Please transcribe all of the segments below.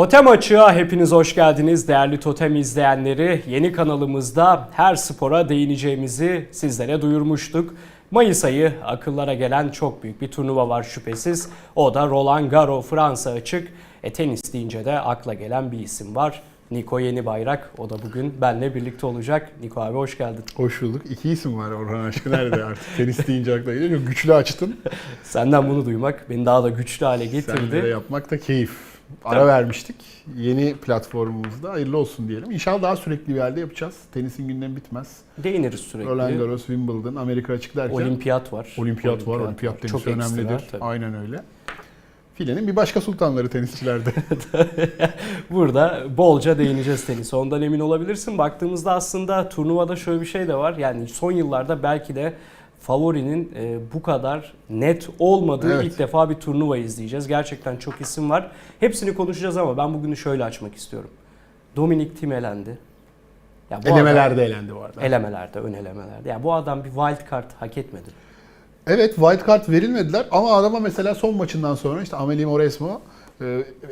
Totem Açığa hepiniz hoş geldiniz değerli Totem izleyenleri. Yeni kanalımızda her spora değineceğimizi sizlere duyurmuştuk. Mayıs ayı akıllara gelen çok büyük bir turnuva var şüphesiz. O da Roland Garros Fransa açık. E, tenis deyince de akla gelen bir isim var. Niko Yeni Bayrak. O da bugün benle birlikte olacak. Niko abi hoş geldin. Hoş bulduk. İki isim var Orhan Aşkı nerede artık? Tenis deyince akla geliyor. Güçlü açtın. Senden bunu duymak beni daha da güçlü hale Sen de getirdi. yapmak da keyif. Ara Tabii. vermiştik. Yeni platformumuzda hayırlı olsun diyelim. İnşallah daha sürekli bir halde yapacağız. Tenisin gündemi bitmez. Değiniriz sürekli. Roland Garros, Wimbledon, Amerika açık derken. Olimpiyat var. Olimpiyat var. Olimpiyat tenisi Çok önemlidir. tabii. Aynen öyle. Filenin bir başka sultanları tenisçilerde. Burada bolca değineceğiz tenise. Ondan emin olabilirsin. Baktığımızda aslında turnuvada şöyle bir şey de var. Yani son yıllarda belki de favorinin e, bu kadar net olmadığı Evet. ilk defa bir turnuva izleyeceğiz. Gerçekten çok isim var. Hepsini konuşacağız ama ben bugünü şöyle açmak istiyorum. Dominik Thiem elendi. Ya bu adam- Elemelerde elendi bu arada. elemelerde, ön elemelerde. Yani bu adam bir wild card hak etmedi. Evet wild card verilmediler ama adama mesela son maçından sonra işte Amelie Mauresmo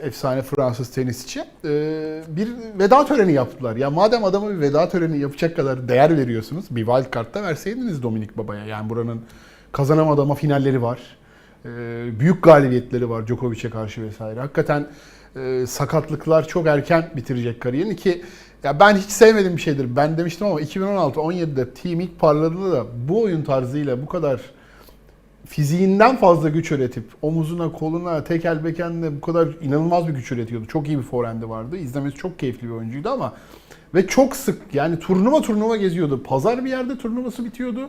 efsane Fransız tenisçi e, bir veda töreni yaptılar. Ya madem adama bir veda töreni yapacak kadar değer veriyorsunuz bir wild card'da verseydiniz Dominik Baba'ya. Yani buranın kazanamadığı ama finalleri var. E, büyük galibiyetleri var Djokovic'e karşı vesaire. Hakikaten e, sakatlıklar çok erken bitirecek kariyerini ki ya ben hiç sevmediğim bir şeydir. Ben demiştim ama 2016-17'de team ilk parladığında da bu oyun tarzıyla bu kadar fiziğinden fazla güç üretip omuzuna, koluna, tekel bekenle bu kadar inanılmaz bir güç üretiyordu. Çok iyi bir forehand'i vardı. İzlemesi çok keyifli bir oyuncuydu ama ve çok sık yani turnuva turnuva geziyordu. Pazar bir yerde turnuvası bitiyordu.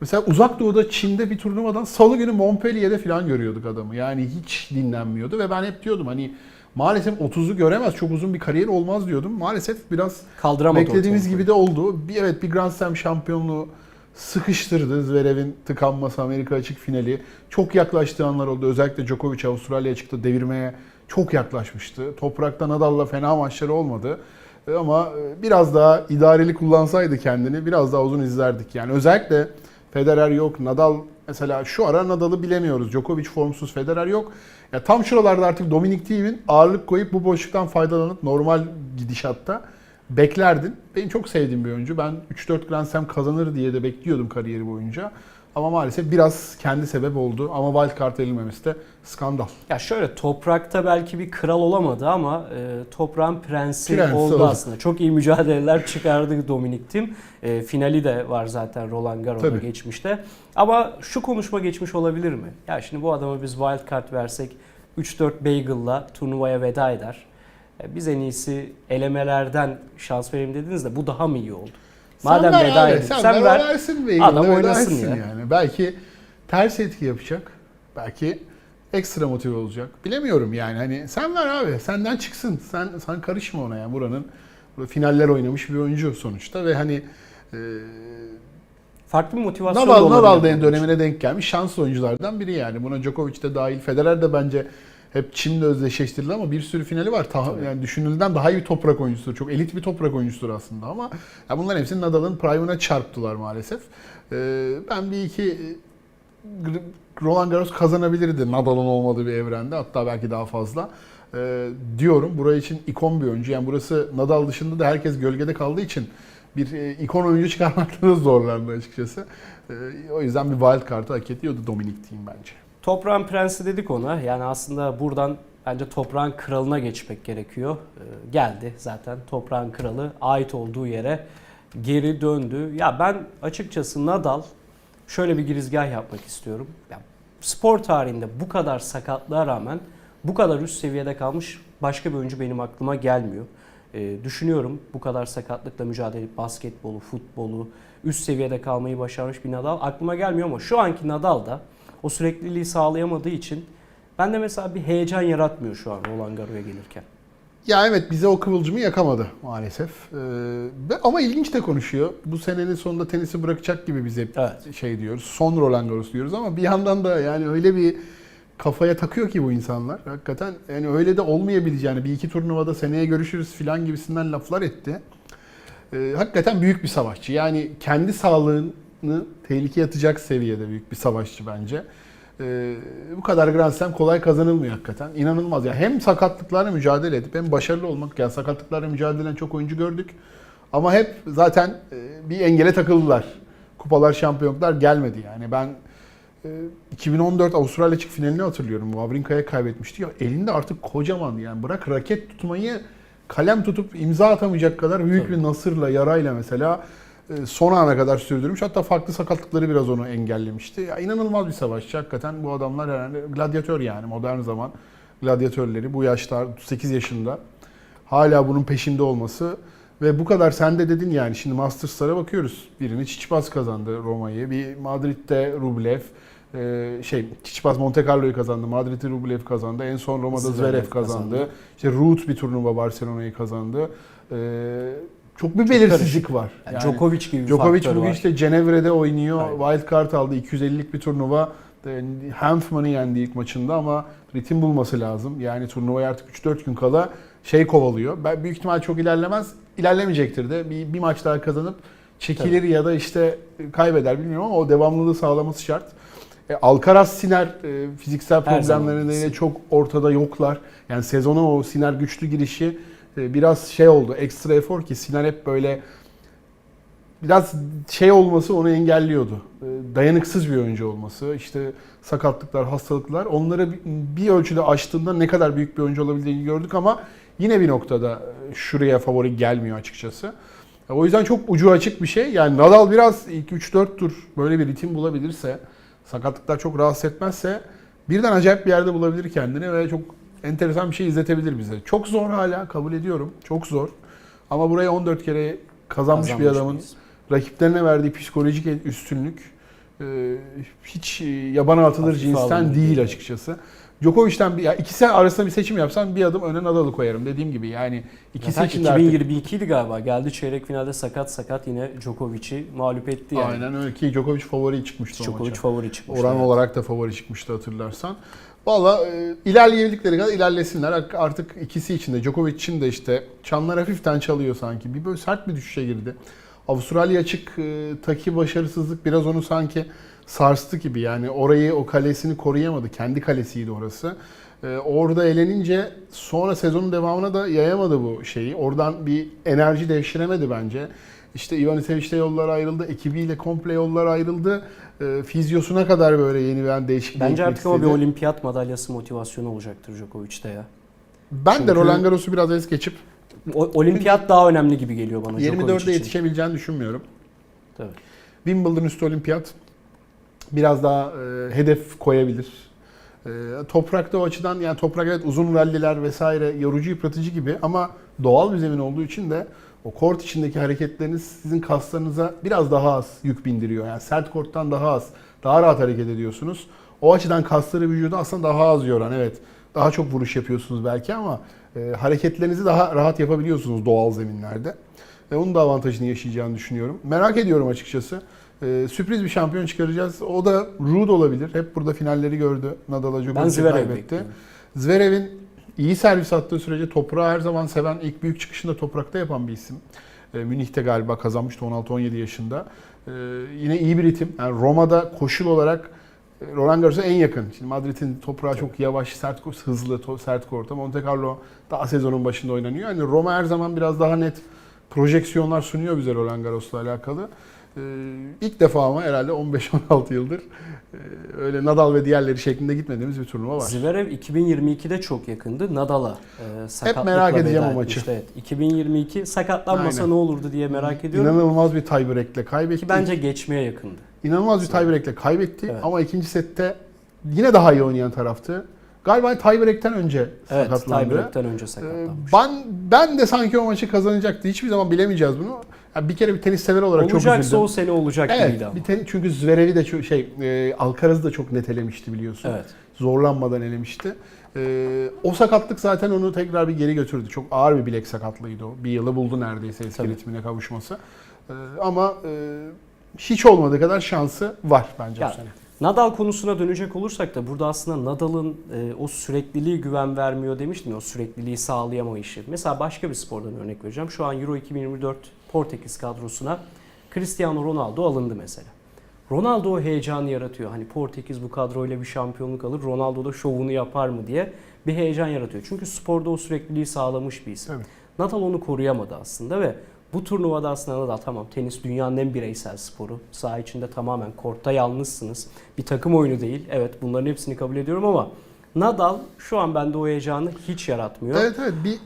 Mesela uzak doğuda Çin'de bir turnuvadan salı günü Montpellier'de falan görüyorduk adamı. Yani hiç dinlenmiyordu ve ben hep diyordum hani maalesef 30'u göremez. Çok uzun bir kariyer olmaz diyordum. Maalesef biraz Kaldıramadı Beklediğimiz gibi de oldu. Bir evet bir Grand Slam şampiyonluğu sıkıştırdı. Zverev'in tıkanması Amerika açık finali. Çok yaklaştığı anlar oldu. Özellikle Djokovic Avustralya'ya çıktı devirmeye çok yaklaşmıştı. Toprakta Nadal'la fena maçları olmadı. E, Ama e, biraz daha idareli kullansaydı kendini biraz daha uzun izlerdik. Yani özellikle Federer yok, Nadal mesela şu ara Nadal'ı bilemiyoruz. Djokovic formsuz, Federer yok. Ya tam şuralarda artık Dominic Thiem'in ağırlık koyup bu boşluktan faydalanıp normal gidişatta beklerdin. Benim çok sevdiğim bir oyuncu. Ben 3-4 Grand Slam kazanır diye de bekliyordum kariyeri boyunca. Ama maalesef biraz kendi sebep oldu. Ama wild card verilmemesi de skandal. Ya şöyle toprakta belki bir kral olamadı ama e, toprağın prensi, Prensi oldu oldu. aslında. Çok iyi mücadeleler çıkardı Dominik Thiem. E, finali de var zaten Roland Garros'ta geçmişte. Ama şu konuşma geçmiş olabilir mi? Ya şimdi bu adama biz wild card versek 3-4 bagel'la turnuvaya veda eder. E, biz en iyisi elemelerden şans verelim dediniz de bu daha mı iyi oldu? Madem ver veda abi. Sen, Sen ver, ver. versin be. adam oynasın ya. Yani. Belki ters etki yapacak. Belki ekstra motive olacak. Bilemiyorum yani. Hani sen ver abi. Senden çıksın. Sen sen karışma ona yani. Buranın burada finaller oynamış bir oyuncu sonuçta ve hani e, Farklı bir motivasyon Nadal, da. Nadal dönemine denk gelmiş şanslı oyunculardan biri yani. Buna Djokovic de dahil. Federer de bence hep Çin'le özdeşleştirildi ama bir sürü finali var. Ta, Tabii. yani düşünüldüğünden daha iyi bir toprak oyuncusudur. Çok elit bir toprak oyuncusudur aslında ama ya bunların hepsini Nadal'ın prime'ına çarptılar maalesef. Ee, ben bir iki e, Roland Garros kazanabilirdi Nadal'ın olmadığı bir evrende. Hatta belki daha fazla. Ee, diyorum. Buraya için ikon bir oyuncu. Yani burası Nadal dışında da herkes gölgede kaldığı için bir e, ikon oyuncu çıkarmakta da zorlandı açıkçası. Ee, o yüzden bir wild card'ı hak ediyordu Dominic Thiem bence. Toprağın prensi dedik ona. Yani aslında buradan bence toprağın kralına geçmek gerekiyor. Ee, geldi zaten toprağın kralı ait olduğu yere geri döndü. Ya ben açıkçası Nadal şöyle bir girizgah yapmak istiyorum. Ya, spor tarihinde bu kadar sakatlığa rağmen bu kadar üst seviyede kalmış başka bir oyuncu benim aklıma gelmiyor. Ee, düşünüyorum bu kadar sakatlıkla mücadele edip basketbolu, futbolu üst seviyede kalmayı başarmış bir Nadal aklıma gelmiyor ama şu anki Nadal da o sürekliliği sağlayamadığı için ben de mesela bir heyecan yaratmıyor şu an Roland Garros'a gelirken. Ya evet bize o kıvılcımı yakamadı maalesef. Ee, ama ilginç de konuşuyor. Bu senenin sonunda tenisi bırakacak gibi bize Evet. şey diyoruz. Son Roland Garros diyoruz ama bir yandan da yani öyle bir kafaya takıyor ki bu insanlar. Hakikaten yani öyle de olmayabileceğini bir iki turnuvada seneye görüşürüz filan gibisinden laflar etti. Ee, hakikaten büyük bir savaşçı. Yani kendi sağlığını tehlikeye atacak seviyede büyük bir savaşçı bence. Ee, bu kadar Grand Slam kolay kazanılmıyor hakikaten. İnanılmaz. Yani hem sakatlıklarla mücadele edip hem başarılı olmak. Yani sakatlıklarla mücadele eden çok oyuncu gördük. Ama hep zaten e, bir engele takıldılar. Kupalar, şampiyonluklar gelmedi yani. Ben e, 2014 Avustralya açık finalini hatırlıyorum. Wawrinka'ya kaybetmişti ya elinde artık kocaman yani bırak raket tutmayı kalem tutup imza atamayacak kadar büyük Tabii. bir nasırla, yarayla mesela e, son ana kadar sürdürmüş. Hatta farklı sakatlıkları biraz onu engellemişti. Ya inanılmaz bir savaşçı hakikaten bu adamlar herhalde gladyatör yani modern zaman gladyatörleri bu yaşta 8 yaşında hala bunun peşinde olması ve bu kadar sen de dedin yani şimdi Masters'lara bakıyoruz. Birini Çiçipas kazandı Roma'yı. Bir Madrid'de Rublev e, şey Çiçipas Monte Carlo'yu kazandı. Madrid'de Rublev kazandı. En son Roma'da Zverev Zverev kazandı. kazandı. İşte Ruud bir turnuva Barcelona'yı kazandı. Çok bir belirsizlik var. Yani Djokovic gibi bir Djokovic faktör bugün var. işte Cenevre'de oynuyor. Aynen. Wild card aldı. 250'lik bir turnuva. E, Hanfman'ı yendi ilk maçında ama ritim bulması lazım. Yani turnuvaya artık 3-4 gün kala şey kovalıyor. Ben büyük ihtimal çok ilerlemez. İlerlemeyecektir de. Bir, bir maç daha kazanıp çekilir ya da işte kaybeder bilmiyorum ama o devamlılığı sağlaması şart. E, Alcaraz Siner e, fiziksel problemleri çok ortada yoklar. Yani sezona o Siner güçlü girişi biraz şey oldu. Ekstra efor ki Siner hep böyle biraz şey olması onu engelliyordu. E, Dayanıksız bir oyuncu olması, işte sakatlıklar, hastalıklar onları bir- ölçüde aştığında ne kadar büyük bir oyuncu olabildiğini gördük ama yine bir noktada e, şuraya favori gelmiyor açıkçası. O yüzden çok ucu açık bir şey. Yani Nadal biraz ilk 3-4 tur böyle bir ritim bulabilirse, sakatlıklar çok rahatsız etmezse birden acayip bir yerde bulabilir kendini ve çok enteresan bir şey izletebilir bize. Çok zor hala kabul ediyorum. Çok zor. Ama buraya 14 kere kazanmış, bir Kazanmış adamın mıyız? rakiplerine verdiği psikolojik üstünlük e, hiç e, yabana atılır Hafife cinsten değil açıkçası. Djokovic'ten bir, ya ikisi arasında bir seçim yapsam bir adım öne Nadal'ı koyarım dediğim gibi. Yani ikisi için de artık 2022 idi galiba. Geldi çeyrek finalde sakat sakat yine Djokovic'i mağlup etti yani. aynen öyle ki Djokovic favori çıkmıştı o Djokovic maça. favori çıkmış. Oran evet. olarak da favori çıkmıştı hatırlarsan. Valla e, ilerleyebildikleri kadar ilerlesinler. Artık ikisi için de Djokovic için de işte çanlar hafiften çalıyor sanki. Bir böyle sert bir düşüşe girdi. Avustralya açık e, taki başarısızlık biraz onu sanki sarstı gibi. Yani orayı o kalesini koruyamadı. Kendi kalesiydi orası. E, orada elenince sonra sezonun devamına da yayamadı bu şeyi. Oradan bir enerji devşiremedi bence. İşte Ivanisevic de yollar ayrıldı. Ekibiyle komple yollar ayrıldı. E, fizyosuna kadar böyle yeni bir değişiklik Bence artık ama bir istedi. olimpiyat madalyası motivasyonu olacaktır Djokovic'te ya. Ben de Çünkü- Roland Garros'u biraz es geçip O, olimpiyat daha önemli gibi geliyor bana Djokovic 24'de için. yetişebileceğini düşünmüyorum. Tabii. Wimbledon üstü olimpiyat biraz daha e, hedef koyabilir. E, toprakta o açıdan yani toprak evet uzun ralliler vesaire yorucu yıpratıcı gibi ama doğal bir zemin olduğu için de o kort içindeki hareketleriniz sizin kaslarınıza biraz daha az yük bindiriyor. Yani sert korttan daha az, daha rahat hareket ediyorsunuz. O açıdan kasları vücudu aslında daha az yoran evet. Daha çok vuruş yapıyorsunuz belki ama e, hareketlerinizi daha rahat yapabiliyorsunuz doğal zeminlerde. Ve onun da avantajını yaşayacağını düşünüyorum. Merak ediyorum açıkçası. Ee, sürpriz bir şampiyon çıkaracağız. O da Ruud olabilir. Hep burada finalleri gördü. Nadal'a Zverev kaybetti. Zverev'in iyi servis attığı sürece toprağı her zaman seven, ilk büyük çıkışını da toprakta yapan bir isim. Ee, Münih'te galiba kazanmıştı 16-17 yaşında. Ee, yine iyi bir ritim. Yani Roma'da koşul olarak e, Roland Garros'a en yakın. Şimdi Madrid'in toprağı çok yavaş, sert, hızlı, sert korta. Monte Carlo daha sezonun başında oynanıyor. Yani Roma her zaman biraz daha net projeksiyonlar sunuyor bize Roland Garros'la alakalı. Ee, ilk defa ama herhalde 15-16 yıldır e, öyle Nadal ve diğerleri şeklinde gitmediğimiz bir turnuva var. Zverev 2022'de çok yakındı Nadal'a. E, sakatlıkla merak edeceğim o maçı. etmişti, Evet. 2022 sakatlanmasa Aynen. ne olurdu diye merak ediyorum. İnanılmaz bir tiebreak'le kaybetti. Ki bence geçmeye yakındı. İnanılmaz bir tiebreak'le kaybetti Evet. ama ikinci sette yine daha iyi oynayan taraftı. Galiba tiebreak'ten önce Evet, sakatlandı. tiebreak'ten önce Ee, sakatlanmış. Ben ben de sanki o maçı kazanacaktı. Hiçbir zaman bilemeyeceğiz bunu. Yani bir kere bir tenis sever olarak çok Olacaksa üzüldüm. o sene olacak Evet, gibiydi ama. bir tenis, çünkü Zverev'i de çok şey, e, Alcaraz'ı da çok netelemişti biliyorsun. Evet. Zorlanmadan elemişti. E, o sakatlık zaten onu tekrar bir geri götürdü. Çok ağır bir bilek sakatlığıydı o. Bir yılı buldu neredeyse eski Tabii. ritmine kavuşması. E, ama e, hiç olmadığı kadar şansı var bence Ya, bu sene. Nadal konusuna dönecek olursak da burada aslında Nadal'ın e, o sürekliliği güven vermiyor demiştim ya o sürekliliği sağlayamayışı. Mesela başka bir spordan örnek vereceğim. Şu an Euro 2024 Portekiz kadrosuna Cristiano Ronaldo alındı mesela. Ronaldo o heyecanı yaratıyor. Hani Portekiz bu kadroyla bir şampiyonluk alır. Ronaldo da şovunu yapar mı diye bir heyecan yaratıyor. Çünkü sporda o sürekliliği sağlamış bir isim. Tabii. Nadal onu koruyamadı aslında ve bu turnuvada aslında Nadal tamam tenis dünyanın en bireysel sporu. Saha içinde tamamen kortta yalnızsınız. Bir takım oyunu değil. Evet bunların hepsini kabul ediyorum ama Nadal şu an bende o heyecanı hiç yaratmıyor. Evet evet bir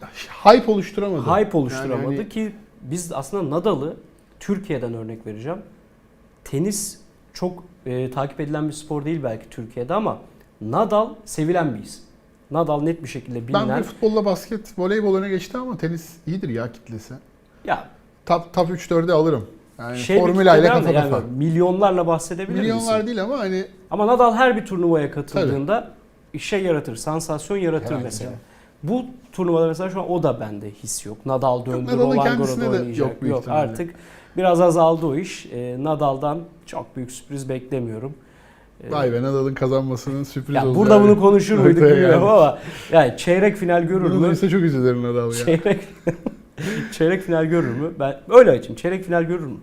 hype oluşturamadı. Hype oluşturamadı Yani hani- ki biz aslında Nadal'ı Türkiye'den örnek vereceğim. Tenis çok e, takip edilen bir spor değil belki Türkiye'de ama Nadal sevilen bir isim. Nadal net bir şekilde bilinen. Ben bir futbolla basket, voleybol öne geçti ama tenis iyidir ya kitlesi. ya Top, top 3-4'e alırım. Yani şey formüla ile kafa de yani kafa. milyonlarla bahsedebilir Milyonlar misin? değil ama hani Ama Nadal her bir turnuvaya katıldığında işe yaratır, sansasyon yaratır Herhalde mesela. canım. Bu turnuvada mesela şu an o da bende his yok. Nadal döndü, Nadal'ın Roland kendisine Garros'da de oynayacak. yok büyük ihtimalle. artık biraz azaldı o iş. Ee, Nadal'dan çok büyük sürpriz beklemiyorum. Ee, vay be Nadal'ın kazanmasının sürpriz ya olacağı. burada bunu konuşur muyduk Ortaya bilmiyorum geldi. ama yani çeyrek final görür Bunu mü? duysa çok üzülür Nadal ya. Çeyrek çeyrek final görür mü? Ben öyle açayım. Çeyrek final görür mü?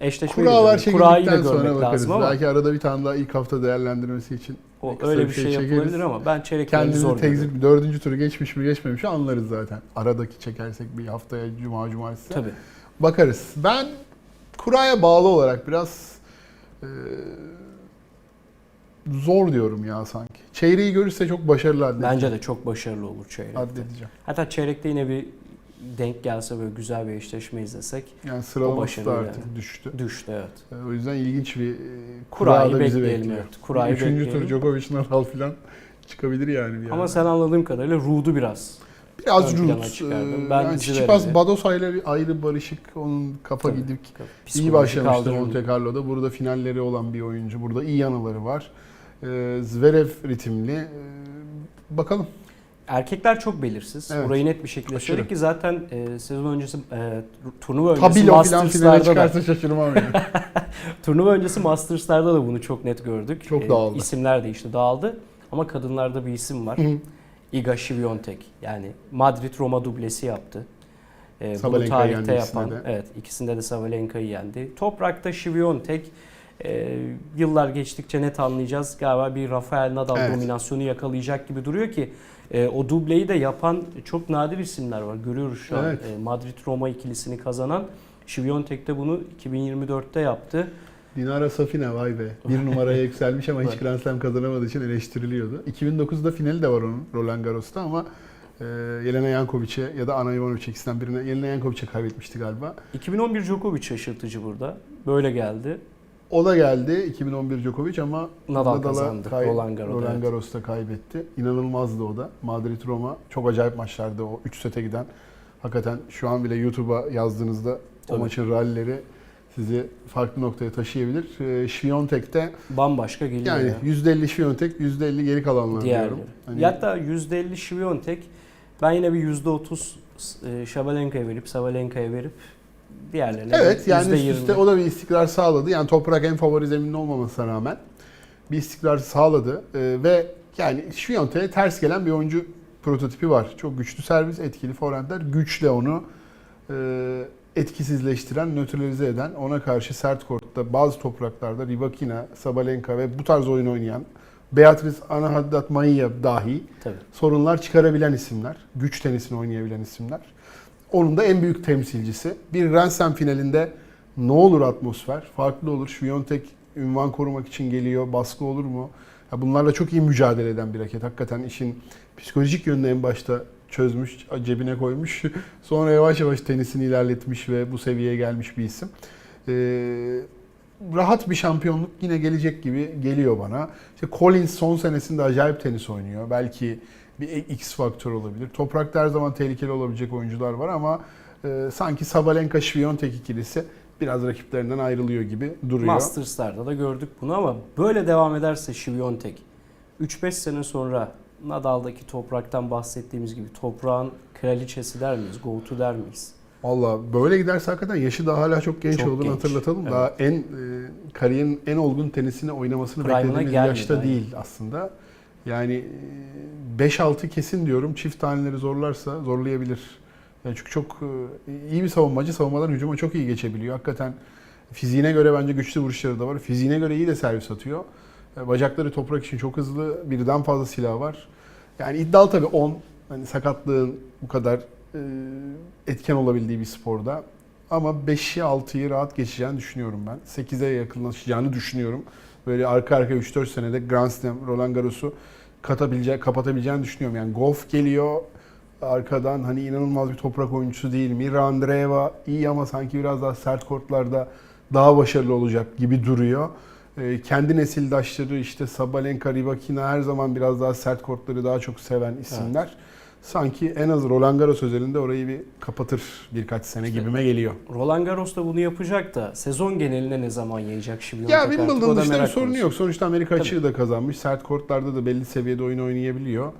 Eşleşmeyi Kurayı da çekildikten sonra görmek bakarız. lazım ama Belki arada bir tane daha ilk hafta değerlendirmesi için o, kısa öyle bir şey şey, çekeriz. yapılabilir ama ben çeyrek kendimizi zor tekzip dördüncü turu geçmiş mi geçmemiş mi anlarız zaten. Aradaki çekersek bir haftaya cuma cumartesi. Tabii. Bakarız. Ben kuraya bağlı olarak biraz e, zor diyorum ya sanki. Çeyreği görürse çok başarılı addedeceğim. Bence de çok başarılı olur çeyrekte. addedeceğim. Hatta çeyrekte yine bir denk gelse böyle güzel bir eşleşme izlesek Yani sıralaması da yani. artık düştü. düştü evet. E, O yüzden ilginç bir e, Kurayı kura da bizi bekliyor. evet. Kurayı Üçüncü tur bekleyelim. Djokovic Nadal falan çıkabilir yani. bir Ama yerden. sen anladığım kadarıyla Ruud'u biraz Biraz Ruud. e, Ben yani Badosa ile bir ayrı barışık. Onun kafa Tabii. gidip psikolojik iyi başlamıştı. Monte Carlo'da. Burada finalleri olan bir oyuncu. Burada iyi yanıları var. Zverev ritimli. Bakalım. Erkekler çok belirsiz. Evet. Burayı net bir şekilde Aşırı. söyledik ki zaten e, sezon öncesi e, turnuva öncesi finale Masters'larda da şaşırmam yani. turnuva öncesi Masters'larda da bunu çok net gördük. E, Çok dağıldı. İsimler değişti, dağıldı. Ama kadınlarda bir isim var. Hı. Iga Świątek. Yani Madrid Roma dublesi yaptı. Ee, bunu tarihte yapan, evet ikisinde de Sabalenka'yı yendi. Toprakta Świątek e, yıllar geçtikçe net anlayacağız. Galiba bir Rafael Nadal Evet. dominasyonu yakalayacak gibi duruyor ki e, o dubleyi de yapan çok nadir isimler var. Görüyoruz şu Evet. an e, Madrid Roma ikilisini kazanan. Świątek de bunu 2024'te yaptı. Dinara Safina vay be. Bir numaraya yükselmiş ama hiç. Grand Slam kazanamadığı için eleştiriliyordu. 2009'da finali de var onun Roland Garros'ta ama e, Jelena Jankovic'e ya da Ana Ivanovic ikisinden birine Jelena Jankovic'e kaybetmişti galiba. 2011 Djokovic şaşırtıcı burada. Böyle geldi. O da geldi 2011 Djokovic ama Nadal Nadal'a kazandı. kay- Roland Garros'ta, Roland evet. Garros'ta kaybetti. İnanılmazdı o da. Madrid Roma çok acayip maçlardı o 3 sete giden. Hakikaten şu an bile YouTube'a yazdığınızda o Tabii. maçın rallileri sizi farklı noktaya taşıyabilir. E, Świątek de Bambaşka geliyor. yani ya. %50 Świątek, %50 geri kalanlar diyorum. Hani- Hatta %50 Świątek ben yine bir %30 e, Şabalenka'ya verip Sabalenka'ya verip diğerlerine Evet yani üst %20. üste o da bir istikrar sağladı. Yani toprak en favori zeminin olmamasına rağmen bir istikrar sağladı. Ee, ve yani Świątek'e ters gelen bir oyuncu prototipi var. Çok güçlü servis, etkili forentler. Güçle onu e, etkisizleştiren, nötralize eden, ona karşı sert kortta bazı topraklarda Rybakina, Sabalenka ve bu tarz oyun oynayan Beatrice Anahaddad Maia dahi Tabii. sorunlar çıkarabilen isimler. Güç tenisini oynayabilen isimler. Onun da en büyük temsilcisi. Bir Grand Slam finalinde ne olur atmosfer? Farklı olur. Świątek ünvan korumak için geliyor. Baskı olur mu? Ya bunlarla çok iyi mücadele eden bir raket. Hakikaten işin psikolojik yönünü en başta çözmüş, cebine koymuş. Sonra yavaş yavaş tenisini ilerletmiş ve bu seviyeye gelmiş bir isim. Ee, rahat bir şampiyonluk yine gelecek gibi geliyor bana. İşte Collins son senesinde acayip tenis oynuyor. Belki bir X faktör olabilir. Toprakta her zaman tehlikeli olabilecek oyuncular var ama e, sanki Sabalenka Świątek ikilisi biraz rakiplerinden ayrılıyor gibi duruyor. Masters'larda da gördük bunu ama böyle devam ederse Świątek 3-5 sene sonra Nadal'daki topraktan bahsettiğimiz gibi toprağın kraliçesi der miyiz? Go-to der miyiz? Valla böyle giderse hakikaten yaşı daha hala çok genç Çok olduğunu genç, hatırlatalım. evet. Daha en e, kariyerin en olgun tenisini oynamasını Prime'ına beklediğimiz yaşta daha. değil aslında. Yani e, 5-6 kesin diyorum. Çift taneleri zorlarsa zorlayabilir. Yani çünkü çok e, iyi bir savunmacı. Savunmadan hücuma çok iyi geçebiliyor. Hakikaten Fiziğine göre bence güçlü vuruşları da var. Fiziğine göre iyi de servis atıyor. E, Bacakları toprak için çok hızlı. Birden fazla silahı var. Yani iddialı tabii 10. Hani sakatlığın bu kadar e, etken olabildiği bir sporda. Ama 5'i 6'yı rahat geçeceğini düşünüyorum ben. 8'e yakınlaşacağını düşünüyorum. Böyle arka arka 3-4 senede Grand Slam, Roland Garros'u katabileceği, kapatabileceğini düşünüyorum. Yani Goff geliyor arkadan hani inanılmaz bir toprak oyuncusu değil. Mira Andreeva iyi ama sanki biraz daha sert kortlarda daha başarılı olacak gibi duruyor. Ee, kendi nesildaşları işte Sabalenka, Rybakina her zaman biraz daha sert kortları daha çok seven isimler. Sanki en az Roland Garros özelinde orayı bir kapatır birkaç sene gibime geliyor. Roland Garros da bunu yapacak da sezon geneline ne zaman yayacak şimdi? Ya Artık o Wimbledon da dışında bir sorunu konusu. yok. Sonuçta Amerika Tabii. açığı da kazanmış. Sert kortlarda da belli seviyede oyun oynayabiliyor.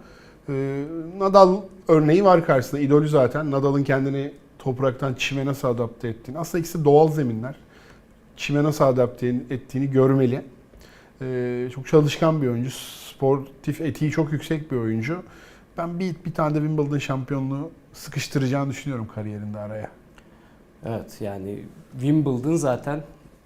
Ee, Nadal örneği var karşısında. İdolü zaten. Nadal'ın kendini topraktan çime nasıl adapte ettiğini. Aslında ikisi doğal zeminler. Çime nasıl adapte ettiğini görmeli. Ee, çok çalışkan bir oyuncu. Sportif etiği çok yüksek bir oyuncu. Ben bir, bir tane de Wimbledon şampiyonluğu sıkıştıracağını düşünüyorum kariyerinde araya. Evet yani Wimbledon zaten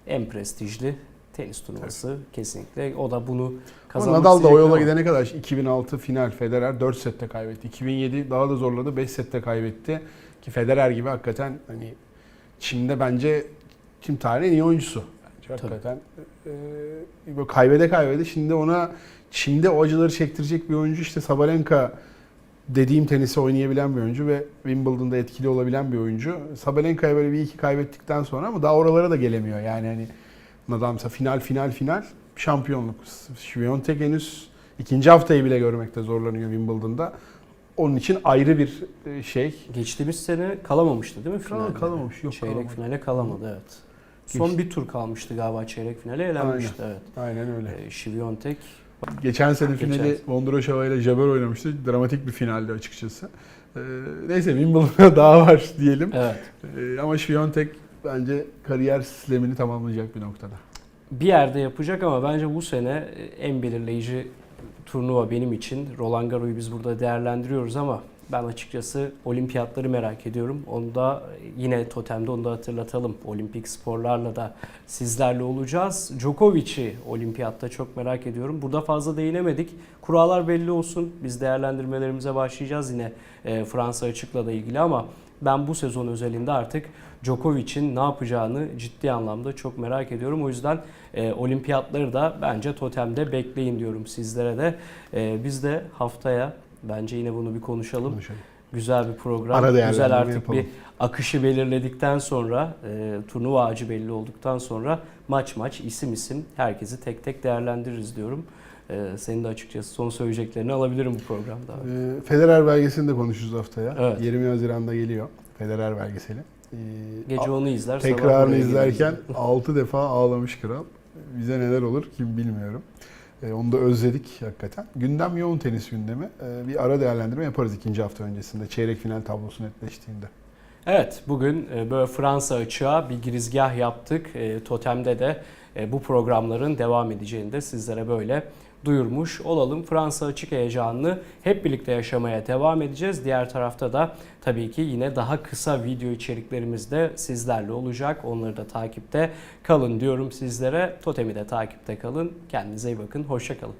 en prestijli tenis turnuvası kesinlikle. O da bunu Ama kazanmak Nadal da o yola ama- gidene kadar 2006 final Federer 4 sette kaybetti. 2007 daha da zorladı 5 sette kaybetti. Ki Federer gibi hakikaten hani Çin'de bence Çin tarihinin en iyi oyuncusu. Bence Tabii. hakikaten e, böyle kaybede kaybede şimdi ona Çin'de o acıları çektirecek bir oyuncu işte Sabalenka dediğim tenisi oynayabilen bir oyuncu ve Wimbledon'da etkili olabilen bir oyuncu. Sabalenka'ya böyle bir iki kaybettikten sonra ama daha oralara da gelemiyor. Yani hani Nadal mesela final final final şampiyonluk. Świątek henüz ikinci haftayı bile görmekte zorlanıyor Wimbledon'da. Onun için ayrı bir e, şey. Geçtiğimiz sene kalamamıştı değil mi Kal- finalde? kalamamış, yok, Çeyrek kalamadı. finale kalamadı evet. Son Geçti. bir tur kalmıştı galiba çeyrek finale elenmişti evet. Aynen öyle. Ee, Świątek Geçen sene Geçen finali. Vondroshova ile Jabber oynamıştı. Dramatik bir finaldi açıkçası. Ee, neyse Wimbledon'a daha var diyelim. evet. Ee, ama Świątek bence kariyer slamini tamamlayacak bir noktada. bir yerde yapacak ama bence bu sene en belirleyici turnuva benim için. Roland Garros'u biz burada değerlendiriyoruz ama ben açıkçası olimpiyatları merak ediyorum. Onu da yine totemde onu da hatırlatalım. Olimpik sporlarla da sizlerle olacağız. Djokovic'i olimpiyatta çok merak ediyorum. Burada fazla değinemedik. Kurallar belli olsun. Biz değerlendirmelerimize başlayacağız yine e, Fransa açıkla da ilgili ama ben bu sezon özelinde artık Djokovic'in ne yapacağını ciddi anlamda çok merak ediyorum. O yüzden e, olimpiyatları da bence totemde bekleyin diyorum sizlere de. E, biz de haftaya bence yine bunu bir konuşalım. Konuşalım. Güzel bir program. Ara Güzel artık yapalım. bir akışı belirledikten sonra, e, turnuva ağacı belli olduktan sonra maç maç, isim isim herkesi tek tek değerlendiririz diyorum. E, senin de açıkçası son söyleyeceklerini alabilirim bu programda. Ee, Federer belgesini de konuşuruz haftaya. Evet. 20 Haziran'da geliyor Federer belgeseli. Ee, Gece onu izler. Tekrarını izlerken geliriz. 6 defa ağlamış kral. Bize neler olur kim bilmiyorum. Ee, onu da özledik hakikaten. Gündem yoğun tenis gündemi. Ee, bir ara değerlendirme yaparız ikinci hafta öncesinde. Çeyrek final tablosu netleştiğinde. Evet, bugün e, böyle Fransa açığa bir girizgah yaptık. E, Totem'de de e, bu programların devam edeceğini de sizlere böyle duyurmuş olalım. Fransa açık heyecanını hep birlikte yaşamaya devam edeceğiz. Diğer tarafta da tabii ki yine daha kısa video içeriklerimiz de sizlerle olacak. Onları da takipte kalın diyorum sizlere. Totem'i de takipte kalın. Kendinize iyi bakın. Hoşça kalın.